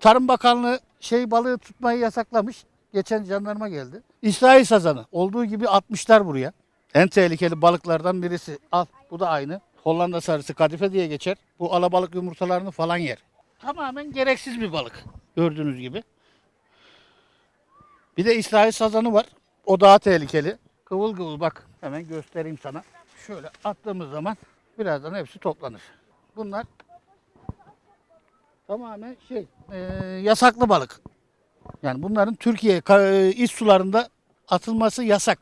Tarım Bakanlığı şey balığı tutmayı yasaklamış. Geçen jandarma geldi. İsrail sazanı. Olduğu gibi atmışlar buraya. En tehlikeli balıklardan birisi. Al bu da aynı. Hollanda sarısı kadife diye geçer. Bu alabalık yumurtalarını falan yer. Tamamen gereksiz bir balık. Gördüğünüz gibi. Bir de İsrail sazanı var. O daha tehlikeli. Kıvıl kıvıl bak. Hemen göstereyim sana. Şöyle attığımız zaman birazdan hepsi toplanır. Bunlar tamamen şey e, yasaklı balık. Yani bunların Türkiye e, iç sularında atılması yasak.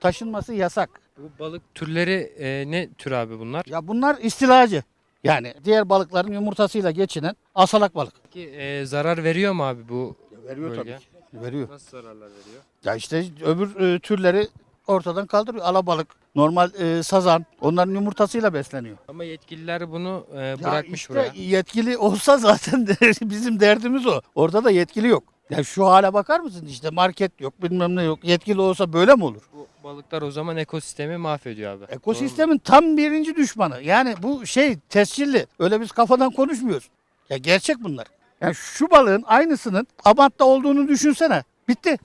Taşınması yasak. Bu balık türleri e, ne tür abi bunlar? Ya bunlar istilacı. Yani diğer balıkların yumurtasıyla geçinen asalak balık. Peki e, zarar veriyor mu abi bu? Veriyor Bölge. tabii ki. Veriyor. Nasıl zararlar veriyor? Ya işte öbür e, türleri ortadan kaldırıyor. Alabalık, normal e, sazan onların yumurtasıyla besleniyor. Ama yetkililer bunu e, bırakmış işte buraya. yetkili olsa zaten bizim derdimiz o. Orada da yetkili yok. Ya şu hale bakar mısın işte market yok bilmem ne yok. Yetkili olsa böyle mi olur? Bu balıklar o zaman ekosistemi mahvediyor abi. Ekosistemin tam birinci düşmanı. Yani bu şey tescilli. Öyle biz kafadan konuşmuyoruz. Ya gerçek bunlar. Yani şu balığın aynısının Abant'ta olduğunu düşünsene. Bitti.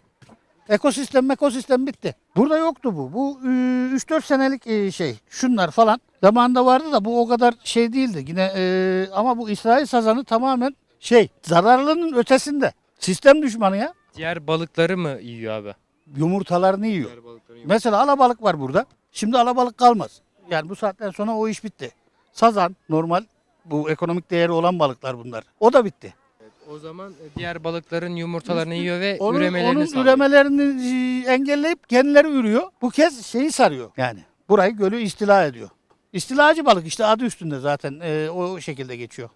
Ekosistem ekosistem bitti. Burada yoktu bu. Bu e, 3-4 senelik e, şey. Şunlar falan. Zamanında vardı da bu o kadar şey değildi. Yine e, ama bu İsrail sazanı tamamen şey zararlının ötesinde. Sistem düşmanı ya. Diğer balıkları mı yiyor abi? Yumurtalarını yiyor. Diğer balıkları Mesela alabalık var burada. Şimdi alabalık kalmaz. Yani bu saatten sonra o iş bitti. Sazan normal bu ekonomik değeri olan balıklar bunlar. O da bitti. O zaman e, diğer balıkların yumurtalarını yiyor ve Onun, üremelerini onun sağlıyor. üremelerini engelleyip kendileri ürüyor. Bu kez şeyi sarıyor yani. Burayı gölü istila ediyor. İstilacı balık işte adı üstünde zaten e, o şekilde geçiyor.